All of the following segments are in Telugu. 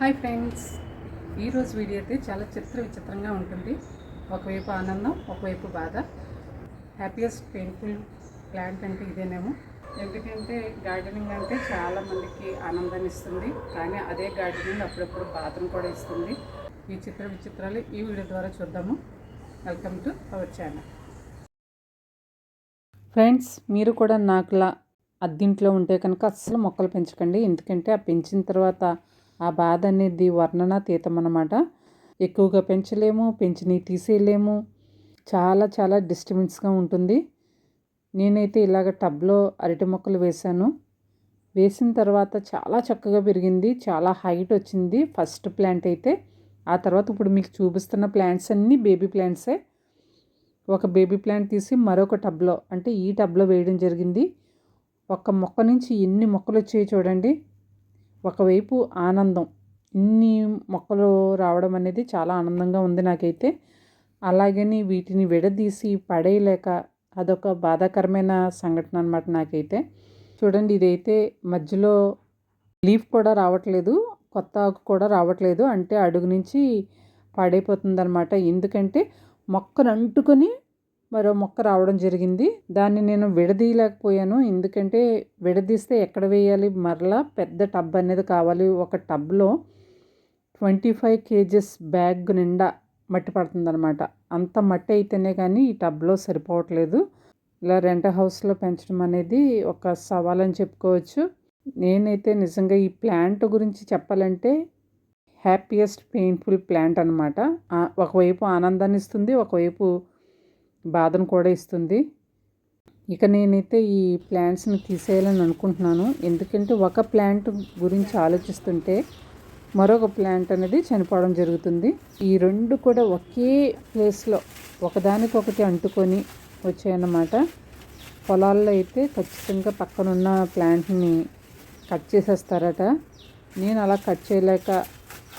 Hi friends. ఈరోజు వీడియో అయితే చాలా చిత్ర విచిత్రంగా ఉంటుంది. ఒకవైపు ఆనందం ఒకవైపు బాధ. హ్యాపీయెస్ట్ పెయిన్ఫుల్ ప్లాంట్ అంటే ఇదేనేమో. ఎందుకంటే గార్డెనింగ్ అంటే చాలా మందికి ఆనందాన్ని ఇస్తుంది. కానీ అదే గార్డెనింగ్ అప్పుడప్పుడు బాధను కూడా ఇస్తుంది. ఈ చిత్ర విచిత్రాలు ఈ వీడియో ద్వారా చూద్దాము. Welcome to our channel friends మీరు కూడా నాకులా అద్దింట్లో ఉంటే కనుక అస్సలు మొక్కలు పెంచకండి. ఎందుకంటే ఆ పెంచిన తర్వాత ఆ బాధ అనేది వర్ణనాతీతం అనమాట ఎక్కువగా పెంచలేము పెంచిని తీసేయలేము. చాలా చాలా డిస్టర్బెన్స్గా ఉంటుంది. నేనైతే ఇలాగ టబ్లో అరటి మొక్కలు వేశాను. వేసిన తర్వాత చాలా చక్కగా పెరిగింది చాలా హైట్ వచ్చింది. ఫస్ట్ ప్లాంట్ అయితే ఆ తర్వాత ఇప్పుడు మీకు చూపిస్తున్న ప్లాంట్స్ అన్నీ బేబీ ప్లాంట్సే. ఒక బేబీ ప్లాంట్ తీసి మరొక టబ్లో అంటే ఈ టబ్లో వేయడం జరిగింది. ఒక మొక్క నుంచి ఎన్ని మొక్కలు వచ్చాయి చూడండి. ఒకవైపు ఆనందం. ఇన్ని మొక్కలు రావడం అనేది చాలా ఆనందంగా ఉంది నాకైతే. అలాగని వీటిని విడదీసి పడేయలేక అదొక బాధాకరమైన సంఘటన అనమాట నాకైతే. చూడండి ఇదైతే మధ్యలో లీఫ్ కూడా రావట్లేదు కొత్త ఆకు కూడా రావట్లేదు అంటే అడుగు నుంచి పాడైపోతుంది అనమాట ఎందుకంటే మొక్కను అంటుకొని మరో మొక్క రావడం జరిగింది. దాన్ని నేను విడదీయలేకపోయాను. ఎందుకంటే విడదీస్తే ఎక్కడ వేయాలి? మరలా పెద్ద టబ్ అనేది కావాలి. ఒక టబ్లో ట్వంటీ ఫైవ్ కేజెస్ బ్యాగ్ నిండా మట్టి పడుతుందన్నమాట. అంత మట్టి అయితేనే కానీ ఈ టబ్లో సరిపోవట్లేదు. ఇలా రెంట్ హౌస్లో పెంచడం అనేది ఒక సవాల్ అని చెప్పుకోవచ్చు. నేనైతే నిజంగా ఈ ప్లాంట్ గురించి చెప్పాలంటే హ్యాపీయెస్ట్ పెయిన్ఫుల్ ప్లాంట్ అనమాట ఒకవైపు ఆనందాన్ని ఇస్తుంది ఒకవైపు బాధను కూడా ఇస్తుంది. ఇక నేనైతే ఈ ప్లాంట్స్ని తీసేయాలని అనుకుంటున్నాను. ఎందుకంటే ఒక ప్లాంట్ గురించి ఆలోచిస్తుంటే మరొక ప్లాంట్ అనేది చనిపోవడం జరుగుతుంది. ఈ రెండు కూడా ఒకే ప్లేస్లో ఒకదానికొకటి అంటుకొని వచ్చాయన్నమాట. పొలాల్లో అయితే ఖచ్చితంగా పక్కనున్న ప్లాంట్ని కట్ చేసేస్తారట. నేను అలా కట్ చేయలేక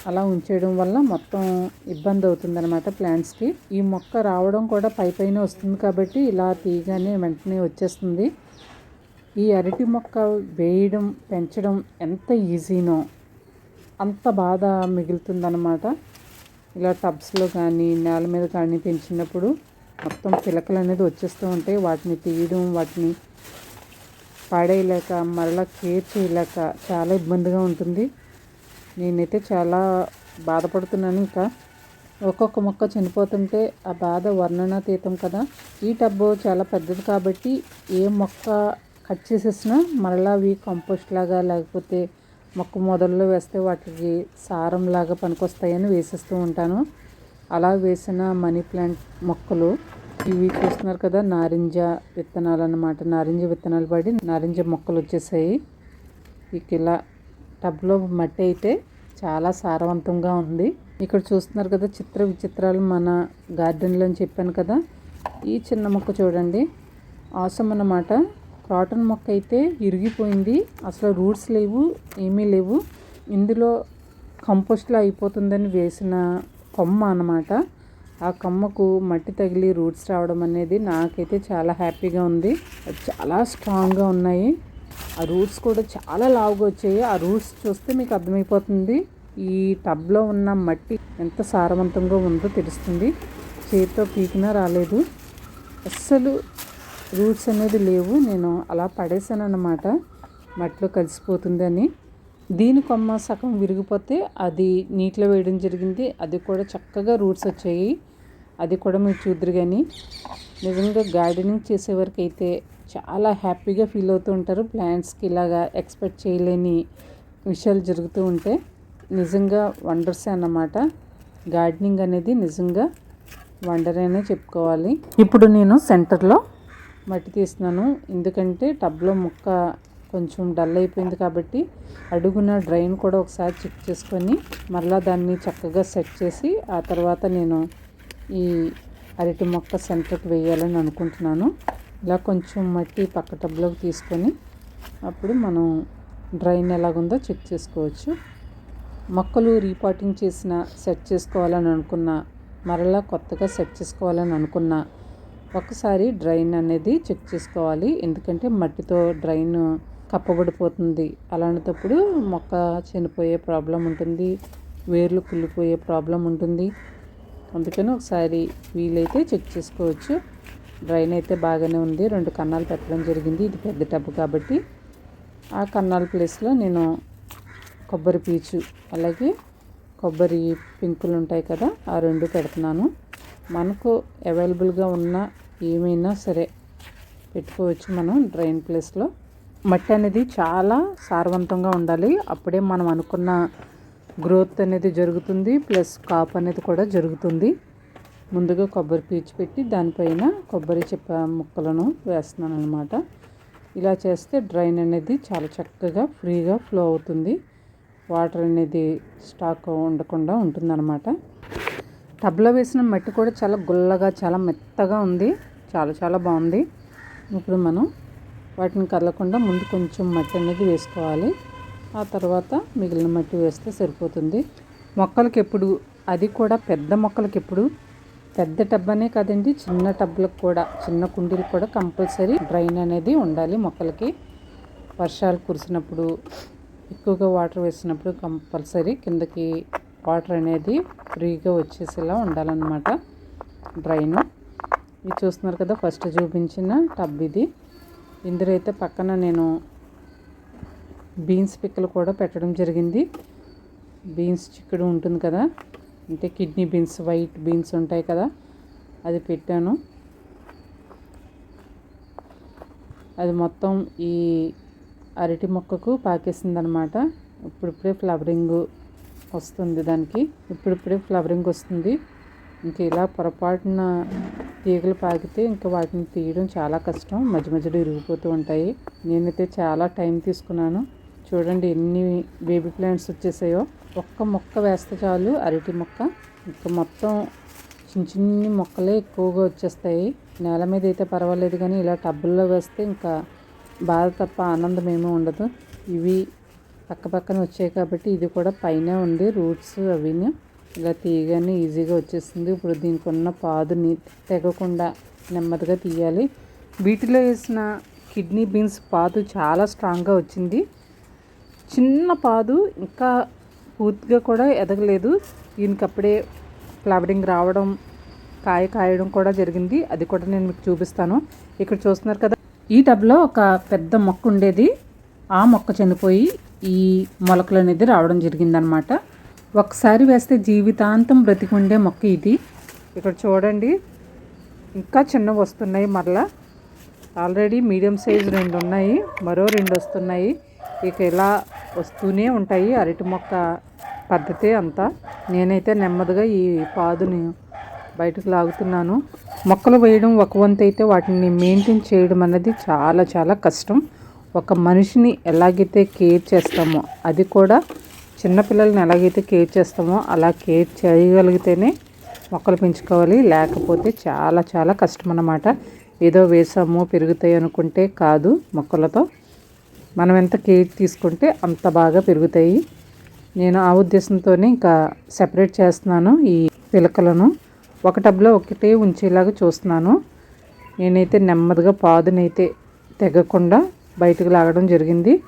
అలా ఉంచేయడం వల్ల మొత్తం ఇబ్బంది అవుతుందన్నమాట ప్లాంట్స్కి. ఈ మొక్క రావడం కూడా పై పైన వస్తుంది కాబట్టి ఇలా తీయగానే వెంటనే వచ్చేస్తుంది. ఈ అరటి మొక్క వేయడం పెంచడం ఎంత ఈజీనో అంత బాధ మిగులుతుందన్నమాట. ఇలా టబ్స్లో కానీ నేల మీద కానీ పెంచినప్పుడు మొత్తం పిలకలు అనేది వచ్చేస్తూ ఉంటాయి. వాటిని తీయడం వాటిని పాడేయలేక మరలా కేర్ చేయలేక చాలా ఇబ్బందిగా ఉంటుంది. నేనైతే చాలా బాధపడుతున్నాను ఇంకా. ఒక్కొక్క మొక్క చనిపోతుంటే ఆ బాధ వర్ణనాతీతం కదా. ఈ టబ్బు చాలా పెద్దది కాబట్టి ఏ మొక్క కట్ చేసేసినా మరలా అవి కంపోస్ట్ లాగా లేకపోతే మొక్క మొదల్లో వేస్తే వాటికి సారం లాగా పనికొస్తాయని వేసేస్తూ ఉంటాను. అలా వేసిన మనీ ప్లాంట్ మొక్కలు ఇవి చూస్తున్నారు కదా నారింజ విత్తనాలు అన్నమాట. నారింజ విత్తనాలు పడి నారింజ మొక్కలు వచ్చేసాయి. ఇక ఇలా టబ్లో మట్టి అయితే చాలా సారవంతంగా ఉంది. ఇక్కడ చూస్తున్నారు కదా చిత్ర విచిత్రాలు మన గార్డెన్లో అని చెప్పాను కదా. ఈ చిన్న మొక్క చూడండి. ఆసం అన్నమాట. కాటన్ మొక్క అయితే ఇరిగిపోయింది. అసలు రూట్స్ లేవు ఏమీ లేవు. ఇందులో కంపోస్ట్లో అయిపోతుందని వేసిన కొమ్మ అన్నమాట. ఆ కొమ్మకు మట్టి తగిలి రూట్స్ రావడం అనేది నాకైతే చాలా హ్యాపీగా ఉంది. చాలా స్ట్రాంగ్గా ఉన్నాయి. ఆ రూట్స్ కూడా చాలా లావుగా వచ్చాయి. ఆ రూట్స్ చూస్తే మీకు అర్థమైపోతుంది. ఈ టబ్లో ఉన్న మట్టి ఎంత సారవంతంగా ఉందో తెలుస్తుంది. చేతితో పీకినా రాలేదు. అస్సలు రూట్స్ అనేది లేవు. నేను అలా పడేసాను అన్నమాట మట్టిలో కలిసిపోతుందని దీని కొమ్మ సగం విరిగిపోతే అది నీటిలో వేయడం జరిగింది. అది కూడా చక్కగా రూట్స్ వచ్చాయి. అది కూడా మీరు చూద్దరు కానీ నిజంగా గార్డెనింగ్ చేసేవరకు అయితే చాలా హ్యాపీగా ఫీల్ అవుతూ ఉంటారు. ప్లాంట్స్కి ఇలాగా ఎక్స్పెక్ట్ చేయలేని విషయాలు జరుగుతూ ఉంటే నిజంగా వండర్సే అన్నమాట. గార్డెనింగ్ అనేది నిజంగా వండర్ అనే చెప్పుకోవాలి. ఇప్పుడు నేను సెంటర్లో మట్టి తీస్తున్నాను. ఎందుకంటే టబ్లో మొక్క కొంచెం డల్ అయిపోయింది కాబట్టి అడుగున డ్రైన్ కూడా ఒకసారి చెక్ చేసుకొని మరలా దాన్ని చక్కగా సెట్ చేసి ఆ తర్వాత నేను ఈ అరటి మొక్క సెంటర్కి వేయాలని అనుకుంటున్నాను. ఇలా కొంచెం మట్టి పక్క టబ్లోకి తీసుకొని అప్పుడు మనం డ్రైన్ ఎలాగుందో చెక్ చేసుకోవచ్చు. మొక్కలు రీపాటింగ్ చేసిన సెట్ చేసుకోవాలని అనుకున్నా మరలా కొత్తగా సెట్ చేసుకోవాలని అనుకున్నా ఒకసారి డ్రైన్ అనేది చెక్ చేసుకోవాలి. ఎందుకంటే మట్టితో డ్రైన్ కప్పబడిపోతుంది. అలాంటప్పుడు మొక్క చనిపోయే ప్రాబ్లం ఉంటుంది. వేర్లు కుళ్ళిపోయే ప్రాబ్లం ఉంటుంది. అందుకని ఒకసారి వీలైతే చెక్ చేసుకోవచ్చు. డ్రైన్ అయితే బాగానే ఉంది. రెండు కన్నాలు పెట్టడం జరిగింది. ఇది పెద్ద టబ్బు కాబట్టి ఆ కన్నాల ప్లేస్లో నేను కొబ్బరి పీచు అలాగే కొబ్బరి పింకులు ఉంటాయి కదా ఆ రెండు పెడుతున్నాను. మనకు అవైలబుల్గా ఉన్న ఏమైనా సరే పెట్టుకోవచ్చు మనం డ్రైన్ ప్లేస్లో. మట్టి అనేది చాలా సారవంతంగా ఉండాలి. అప్పుడే మనం అనుకున్న గ్రోత్ అనేది జరుగుతుంది. ప్లస్ కాప్ అనేది కూడా జరుగుతుంది. ముందుగా కొబ్బరి పీచు పెట్టి దానిపైన కొబ్బరి చెప్ప ముక్కలను వేస్తున్నాను అనమాట ఇలా చేస్తే డ్రైన్ అనేది చాలా చక్కగా ఫ్రీగా ఫ్లో అవుతుంది. వాటర్ అనేది స్టాక్ ఉండకుండా ఉంటుందన్నమాట. టబ్లో వేసిన మట్టి కూడా చాలా గుల్లగా చాలా మెత్తగా ఉంది. చాలా చాలా బాగుంది. ఇప్పుడు మనం వాటిని కదలకుండా ముందు కొంచెం మట్టి అనేది వేసుకోవాలి. ఆ తర్వాత మిగిలిన మట్టి వేస్తే సరిపోతుంది. మొక్కలకి ఎప్పుడు అది కూడా పెద్ద మొక్కలకి ఎప్పుడు పెద్ద టబ్ అనే కాదండి చిన్న టబ్లకు కూడా చిన్న కుండీలకు కూడా కంపల్సరీ డ్రైన్ అనేది ఉండాలి మొక్కలకి. వర్షాలు కురిసినప్పుడు ఎక్కువగా వాటర్ వేసినప్పుడు కంపల్సరీ కిందకి వాటర్ అనేది ఫ్రీగా వచ్చేసేలా ఉండాలన్నమాట డ్రైన్. ఇది చూస్తున్నారు కదా ఫస్ట్ చూపించిన టబ్ ఇది. ఇందులో అయితే పక్కన నేను బీన్స్ పిక్కలు కూడా పెట్టడం జరిగింది. బీన్స్ చిక్కుడు ఉంటుంది కదా అంటే కిడ్నీ బీన్స్ వైట్ బీన్స్ ఉంటాయి కదా అది పెట్టాను. అది మొత్తం ఈ అరటి మొక్కకు పాకేసిందనమాట. ఇప్పుడిప్పుడే ఫ్లవరింగ్ వస్తుంది దానికి. ఇప్పుడిప్పుడే ఫ్లవరింగ్ వస్తుంది. ఇంక ఇలా పొరపాటున తీగలు పాకితే ఇంకా వాటిని తీయడం చాలా కష్టం. మధ్య మధ్యలో ఇరిగిపోతూ ఉంటాయి. నేనైతే చాలా టైం తీసుకున్నాను. చూడండి ఎన్ని బేబీ ప్లాంట్స్ వచ్చేసాయో. ఒక్క మొక్క వేస్తే చాలు అరటి మొక్క. ఇంకా మొత్తం చిన్న చిన్ని మొక్కలే ఎక్కువగా వచ్చేస్తాయి. నేల మీద అయితే పర్వాలేదు కానీ ఇలా టబ్బుల్లో వేస్తే ఇంకా బాధ తప్ప ఆనందం ఏమీ ఉండదు. ఇవి పక్క పక్కన వచ్చాయి కాబట్టి ఇది కూడా పైన ఉంది రూట్స్ అవిని. ఇలా తీయగానే ఈజీగా వచ్చేస్తుంది. ఇప్పుడు దీనికి ఉన్న పాదుని తెగకుండా నెమ్మదిగా తీయాలి. వీటిలో వేసిన కిడ్నీ బీన్స్ పాదు చాలా స్ట్రాంగ్గా వచ్చింది. చిన్న పాదు ఇంకా పూర్తిగా కూడా ఎదగలేదు. దీనికి అప్పుడే ఫ్లవరింగ్ రావడం కాయ కాయడం కూడా జరిగింది. అది కూడా నేను మీకు చూపిస్తాను. ఇక్కడ చూస్తున్నారు కదా ఈ టబ్లో ఒక పెద్ద మొక్క ఉండేది. ఆ మొక్క చనిపోయి ఈ మొలకలు అనేది రావడం జరిగిందనమాట. ఒకసారి వేస్తే జీవితాంతం బ్రతికి ఉండే మొక్క ఇది. ఇక్కడ చూడండి ఇంకా చిన్నవి వస్తున్నాయి మరలా. ఆల్రెడీ మీడియం సైజ్ రెండు ఉన్నాయి మరో రెండు వస్తున్నాయి. ఇక ఇలా వస్తూనే ఉంటాయి. అరటి మొక్క పద్ధతి అంతా. నేనైతే నెమ్మదిగా ఈ పాదుని బయటకు లాగుతున్నాను. మొక్కలు వేయడం ఒక వంతు అయితే వాటిని మెయింటైన్ చేయడం అనేది చాలా చాలా కష్టం. ఒక మనిషిని ఎలాగైతే కేర్ చేస్తామో అది కూడా చిన్నపిల్లల్ని ఎలాగైతే కేర్ చేస్తామో అలా కేర్ చేయగలిగితేనే మొక్కలు పెంచుకోవాలి. లేకపోతే చాలా చాలా కష్టం అన్నమాట ఏదో వేసాము పెరుగుతాయి అనుకుంటే కాదు మొక్కలతో. మనం ఎంత కేర్ తీసుకుంటే అంత బాగా పెరుగుతాయి. నేను ఆ ఉద్దేశంతోనే ఇంకా సెపరేట్ చేస్తున్నాను ఈ పిలకలను. ఒక టబ్లో ఒకటే ఉంచేలాగా చూస్తున్నాను. నేనైతే నెమ్మదిగా పాదునైతే తెగకుండా బయటకు లాగడం జరిగింది.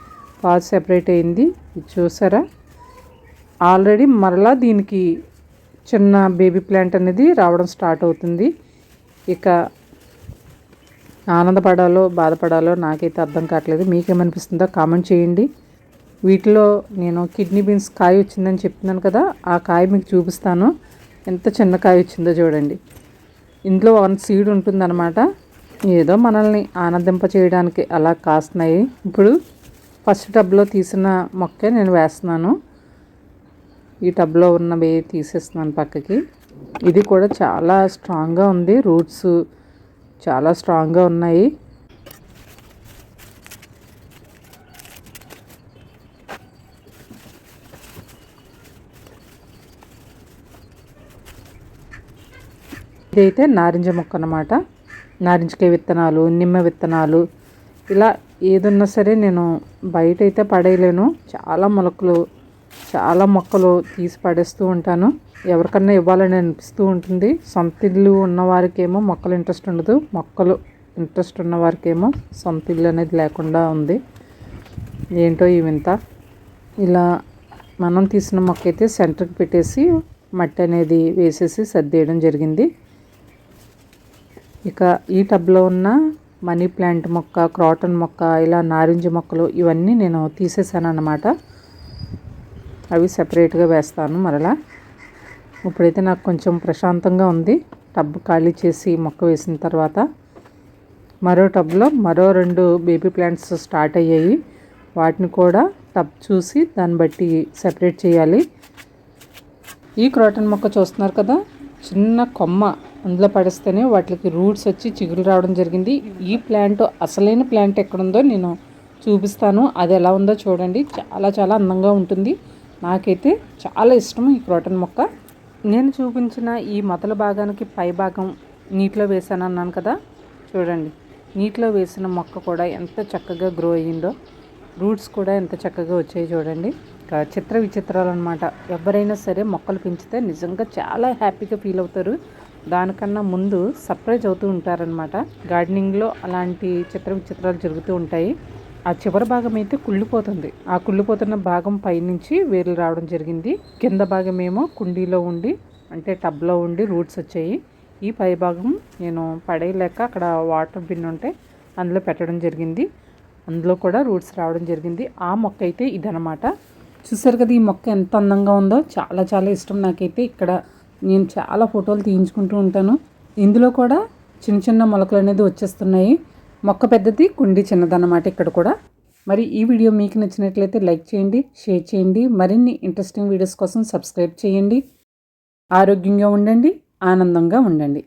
పాదు సెపరేట్ అయింది. చూసారా? ఆల్రెడీ మరలా దీనికి చిన్న బేబీ ప్లాంట్ అనేది రావడం స్టార్ట్ అవుతుంది. ఇక ఆనందపడాలో బాధపడాలో నాకైతే అర్థం కావట్లేదు. మీకేమనిపిస్తుందో కామెంట్ చేయండి. వీటిలో నేను కిడ్నీ బీన్స్ కాయ వచ్చిందని చెప్తున్నాను కదా ఆ కాయ మీకు చూపిస్తాను. ఎంత చిన్న కాయ వచ్చిందో చూడండి. ఇందులో వన్ సీడ్ ఉంటుందన్నమాట. ఏదో మనల్ని ఆనందింప చేయడానికి అలా కాస్తున్నాయి. ఇప్పుడు ఫస్ట్ టబ్లో తీసిన మొక్కే నేను వేస్తున్నాను. ఈ టబ్లో ఉన్నవి తీసేస్తున్నాను పక్కకి. ఇది కూడా చాలా స్ట్రాంగ్గా ఉంది. రూట్స్ చాలా స్ట్రాంగ్గా ఉన్నాయి. ఇదైతే నారింజ మొక్క అన్నమాట. నారింజకాయ విత్తనాలు నిమ్మ విత్తనాలు. ఇలా ఏదున్నా సరే నేను బయట అయితే పడేయలేను. చాలా మొలకలు చాలా మొక్కలు తీసి పడేస్తూ ఉంటాను. ఎవరికన్నా ఇవ్వాలని అనిపిస్తూ ఉంటుంది. సొంత ఇల్లు ఉన్నవారికేమో మొక్కలు ఇంట్రెస్ట్ ఉండదు. మొక్కలు ఇంట్రెస్ట్ ఉన్నవారికేమో సొంత ఇల్లు అనేది లేకుండా ఉంది. ఏంటో ఈ వింత. ఇలా మనం తీసిన మొక్క అయితే సెంటర్కి పెట్టేసి మట్టి అనేది వేసేసి సర్దేయడం జరిగింది. ఇక ఈ టబ్లో ఉన్న మనీ ప్లాంట్ మొక్క క్రాటన్ మొక్క ఇలా నారింజ మొక్కలు ఇవన్నీ నేను తీసేసాను అన్నమాట అవి సపరేట్గా వేస్తాను మరలా. ఇప్పుడైతే నాకు కొంచెం ప్రశాంతంగా ఉంది. టబ్ ఖాళీ చేసి మొక్క వేసిన తర్వాత మరో టబ్లో మరో రెండు బేబీ ప్లాంట్స్ స్టార్ట్ అయ్యాయి. వాటిని కూడా టబ్ చూసి దాన్ని బట్టి సెపరేట్ చేయాలి. ఈ క్రాటన్ మొక్క చూస్తున్నారు కదా? చిన్న కొమ్మ. అందులో పడిస్తేనే వాటికి రూట్స్ వచ్చి చిగురు రావడం జరిగింది. ఈ ప్లాంట్ అసలైన ప్లాంట్ ఎక్కడుందో నేను చూపిస్తాను. అది ఎలా ఉందో చూడండి. చాలా చాలా అందంగా ఉంటుంది. నాకైతే చాలా ఇష్టం ఈ క్రోటన్ మొక్క. నేను చూపించిన ఈ మొదల భాగానికి పై భాగం నీటిలో వేసాను అన్నాను కదా. చూడండి. నీటిలో వేసిన మొక్క కూడా ఎంత చక్కగా గ్రో అయ్యిందో. రూట్స్ కూడా ఎంత చక్కగా వచ్చాయి చూడండి. చిత్ర విచిత్రాలు అనమాట ఎవరైనా సరే మొక్కలు పెంచితే నిజంగా చాలా హ్యాపీగా ఫీల్ అవుతారు. దానికన్నా ముందు సర్ప్రైజ్ అవుతూ ఉంటారనమాట గార్డెనింగ్లో అలాంటి చిత్ర విచిత్రాలు జరుగుతూ ఉంటాయి. ఆ చివరి భాగం అయితే కుళ్ళిపోతుంది. ఆ కుళ్ళిపోతున్న భాగం పైనుంచి వేర్లు రావడం జరిగింది. కింద భాగం ఏమో కుండీలో ఉండి అంటే టబ్లో ఉండి రూట్స్ వచ్చాయి. ఈ పై భాగం నేను పడేయలేక అక్కడ వాటర్ బిన్ ఉంటే అందులో పెట్టడం జరిగింది. అందులో కూడా రూట్స్ రావడం జరిగింది. ఆ మొక్క అయితే ఇదనమాట చూసారు కదా ఈ మొక్క ఎంత అందంగా ఉందో? చాలా చాలా ఇష్టం నాకైతే ఇక్కడ నేను చాలా ఫోటోలు తీయించుకుంటూ ఉంటాను. ఇందులో కూడా చిన్న చిన్న మొలకలు అనేది వచ్చేస్తున్నాయి. మొక్క పెద్దది కుండి చిన్నదన్నమాట ఇక్కడ కూడా. మరి ఈ వీడియో మీకు నచ్చినట్లయితే లైక్ చేయండి షేర్ చేయండి మరిన్ని ఇంట్రెస్టింగ్ వీడియోస్ కోసం సబ్స్క్రైబ్ చేయండి. ఆరోగ్యంగా ఉండండి ఆనందంగా ఉండండి.